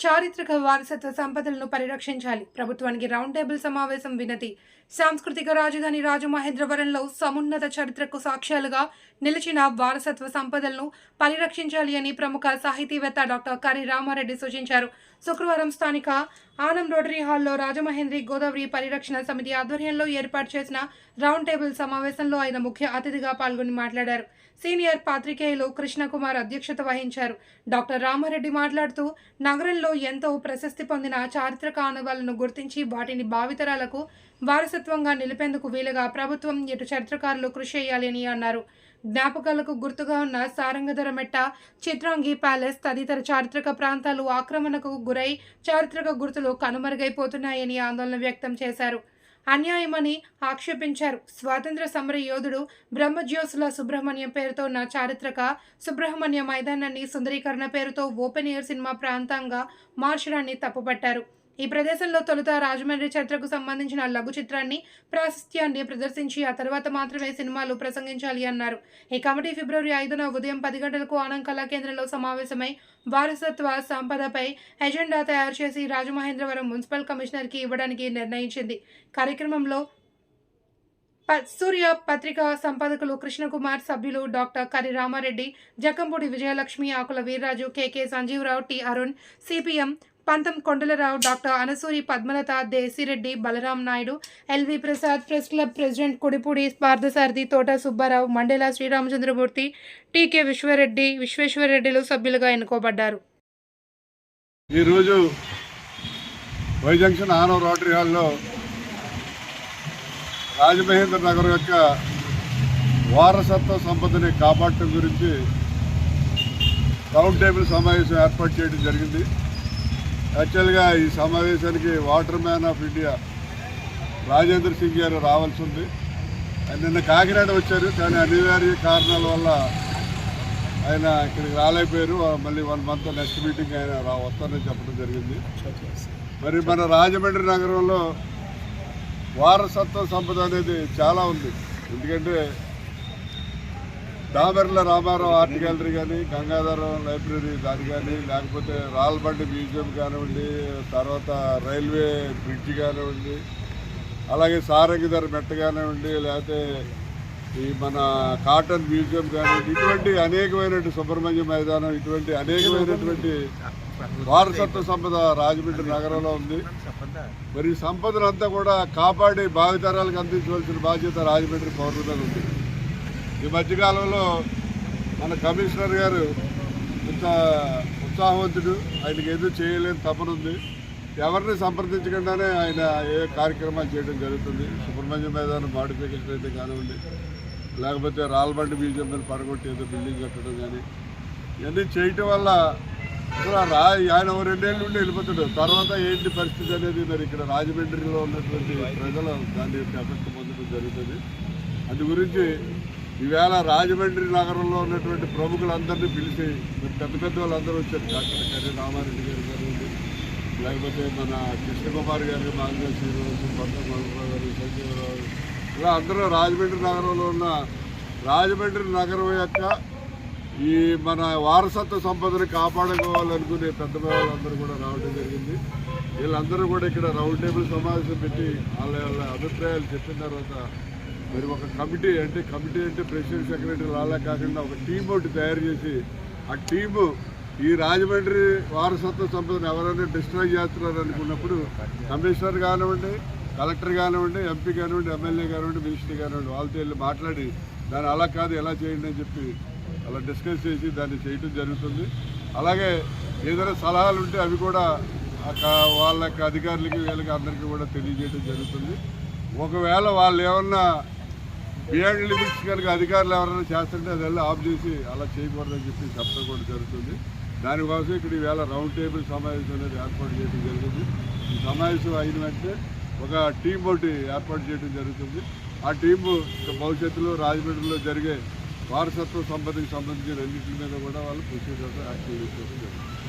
చారిత్రక వారసత్వ సంపదలను పరిరక్షించాలి. ప్రభుత్వానికి రౌండ్ టేబుల్ సమావేశం వినతి. సాంస్కృతిక రాజధాని రాజమహేంద్రవరంలో సమున్నత చరిత్రకు సాక్ష్యాలుగా నిలిచిన వారసత్వ సంపదలను పరిరక్షించాలి అని ప్రముఖ సాహితీవేత్త డాక్టర్ కరి రామారెడ్డి సూచించారు. శుక్రవారం స్థానిక ఆనం రోటరీ హాల్లో రాజమహేంద్రి గోదావరి పరిరక్షణ సమితి ఆధ్వర్యంలో ఏర్పాటు చేసిన రౌండ్ టేబుల్ సమావేశంలో ఆయన ముఖ్య అతిథిగా పాల్గొని మాట్లాడారు. సీనియర్ పాత్రికేయులు కృష్ణకుమార్ అధ్యక్షత వహించారు. డాక్టర్ రామారెడ్డి మాట్లాడుతూ నగరంలో ఎంతో ప్రశస్తి పొందిన చారిత్రక ఆనవాలను గుర్తించి వాటిని భావితరాలకు వారసత్వంగా నిలిపేందుకు వీలుగా ప్రభుత్వం ఇటు చరిత్రకారులు కృషి చేయాలని అన్నారు. జ్ఞాపకాలకు గుర్తుగా ఉన్న సారంగధర మెట్ట చిత్రాంగి ప్యాలెస్ తదితర చారిత్రక ప్రాంతాలు ఆక్రమణకు గురై చారిత్రక గుర్తులు కనుమరుగైపోతున్నాయని ఆందోళన వ్యక్తం చేశారు. అన్యాయమని ఆక్షేపించారు. స్వాతంత్ర సమర యోధుడు బ్రహ్మజ్యోసుల సుబ్రహ్మణ్యం పేరుతో ఉన్న చారిత్రక సుబ్రహ్మణ్య మైదానాన్ని సుందరీకరణ పేరుతో ఓపెన్ ఎయిర్ సినిమా ప్రాంతంగా మార్చడాన్ని తప్పుపట్టారు. ఈ ప్రదేశంలో తొలుత రాజమండ్రి చరిత్రకు సంబంధించిన లఘు చిత్రాన్ని ప్రాశస్త్యాన్ని ప్రదర్శించి ఆ తర్వాత మాత్రమే సినిమాలు ప్రసంగించాలి అన్నారు. ఈ కమిటీ ఫిబ్రవరి ఐదున ఉదయం పది గంటలకు ఆనం కళా కేంద్రంలో సమావేశమై వారసత్వ సంపదపై ఎజెండా తయారు చేసి రాజమహేంద్రవరం మున్సిపల్ కమిషనర్కి ఇవ్వడానికి నిర్ణయించింది. కార్యక్రమంలో ప- సూర్య పత్రికా సంపాదకులు కృష్ణకుమార్ సభ్యులు doctor Kari Ramareddy Jakkampudi Vijayalakshmi Akula Veerraju KK Sanjeevarao T Arun CPM Pantham Kondalarao doctor Anasuri Padmalatha Desireddy Balaram Naidu LV Prasad press club president Kudipudi Parthasarathy Thota Subbarao Mandela Sriramachandramurthy TK Vishwareddy విశ్వేశ్వరరెడ్డిలు సభ్యులుగా ఎన్నుకోబడ్డారు. ఈరోజు Y junction ఆనవ rotary హాల్లో రాజమహేంద్ర నగర్ యొక్క వారసత్వ సంపదని కాపాడటం గురించి round table సమావేశం ఏర్పాటు చేయడం జరిగింది. యాక్చువల్గా ఈ సమావేశానికి water man of India Rajendra Singh garu రావాల్సి ఉంది. ఆయన నిన్న కాకినాడ వచ్చారు కానీ అనివార్య కారణాల వల్ల ఆయన ఇక్కడికి రాలేకపోయారు. మళ్ళీ వన్ మంత్ నెక్స్ట్ మీటింగ్ ఆయన రా వస్తారని చెప్పడం జరిగింది. మరి మన రాజమండ్రి నగరంలో వారసత్వ సంపద అనేది చాలా ఉంది. ఎందుకంటే దామెర్ల రామారావు ఆర్ట్ గ్యాలరీ కానీ గంగాధరం లైబ్రరీ దాని కానీ లేకపోతే రాల్బండి మ్యూజియం కానివ్వండి తర్వాత రైల్వే బ్రిడ్జ్ కానివ్వండి అలాగే సారంగిధర మెట్ట కానివ్వండి లేకపోతే ఈ మన కాటన్ మ్యూజియం కానివ్వండి ఇటువంటి అనేకమైనటువంటి సుబ్రహ్మణ్య మైదానం ఇటువంటి అనేకమైనటువంటి వారసత్వ సంపద రాజమండ్రి నగరంలో ఉంది. మరి సంపదలంతా సంపదనంతా కూడా కాపాడి భావితరాలకు అందించవలసిన బాధ్యత రాజమండ్రి పౌరుల మీద ఉంది. ఈ మధ్యకాలంలో మన కమిషనర్ గారు ఇంత ఉత్సాహవంతుడు ఆయనకి ఏదో చేయలేని తపన ఉంది. ఎవరిని సంప్రదించకుండానే ఆయన ఏ కార్యక్రమాలు చేయడం జరుగుతుంది. సుబ్రహ్మణ్యం మైదానం మాడిఫికేషన్ అయితే కానివ్వండి లేకపోతే రాల్బండి మ్యూజియం మీద పడగొట్టి ఏదో బిల్డింగ్ కట్టడం కానీ ఇవన్నీ చేయటం వల్ల అసలు రా ఆయన ఓ రెండేళ్ళ నుండి వెళ్ళిపోతాడు. తర్వాత ఏంటి పరిస్థితి అనేది మరి ఇక్కడ రాజమండ్రిలో ఉన్నటువంటి ప్రజలు దాని యొక్క పొందడం జరుగుతుంది. అందు గురించి ఈవేళ రాజమండ్రి నగరంలో ఉన్నటువంటి ప్రముఖులందరినీ పిలిచి పెద్ద పెద్ద వాళ్ళందరూ వచ్చారు. డాక్టర్ కర్రీ రామారెడ్డి గారు గారు లేకపోతే మన కృష్ణకుమార్ గారు మాంగ శ్రీనివాసు పట్ట గారు సంజీవరావు ఇలా అందరూ రాజమండ్రి నగరంలో ఉన్న రాజమండ్రి నగరం యొక్క ఈ మన వారసత్వ సంపదను కాపాడుకోవాలనుకునే పెద్ద వాళ్ళందరూ కూడా రావడం జరిగింది. వీళ్ళందరూ కూడా ఇక్కడ రౌండ్ టేబుల్ సమావేశం పెట్టి వాళ్ళ వాళ్ళ అభిప్రాయాలు చెప్పిన తర్వాత మరి ఒక కమిటీ అంటే కమిటీ అంటే ప్రెసిడెంట్ సెక్రటరీ లాలా కాకుండా ఒక టీం ఒకటి తయారు చేసి ఆ టీము ఈ రాజమండ్రి వారసత్వ సంపదను ఎవరైనా డిస్ట్రాయ్ చేస్తున్నారు అనుకున్నప్పుడు కమిషనర్ కానివ్వండి కలెక్టర్ కానివ్వండి ఎంపీ కానివ్వండి ఎమ్మెల్యే కానివ్వండి మినిస్టర్ కానివ్వండి వాళ్ళతో వెళ్ళి మాట్లాడి దాన్ని అలా కాదు ఎలా చేయండి అని చెప్పి అలా డిస్కస్ చేసి దాన్ని చేయటం జరుగుతుంది. అలాగే ఏదైనా సలహాలు ఉంటే అవి కూడా వాళ్ళ యొక్క అధికారులకి వీళ్ళకి అందరికీ కూడా తెలియజేయడం జరుగుతుంది. ఒకవేళ వాళ్ళు ఏమన్నా బియాండ్ లిమిట్స్ కనుక అధికారులు ఎవరైనా చేస్తుంటే అది వెళ్ళి ఆఫ్ చేసి అలా చేయకూడదని చెప్పి చెప్పడం కూడా జరుగుతుంది. దానికోసం ఇక్కడ ఈవేళ రౌండ్ టేబుల్ సమావేశం అనేది ఏర్పాటు చేయడం జరిగింది ఈ సమావేశం అయిన వెంటనే ఒక టీం ఒకటి ఏర్పాటు చేయడం జరుగుతుంది. ఆ టీము భవిష్యత్తులో రాజమండ్రిలో జరిగే వారసత్వ సంపదకి సంబంధించిన రెండింటి మీద కూడా వాళ్ళు ప్రొసీజర్ యాక్టివ్ చేసుకోవడం జరుగుతుంది.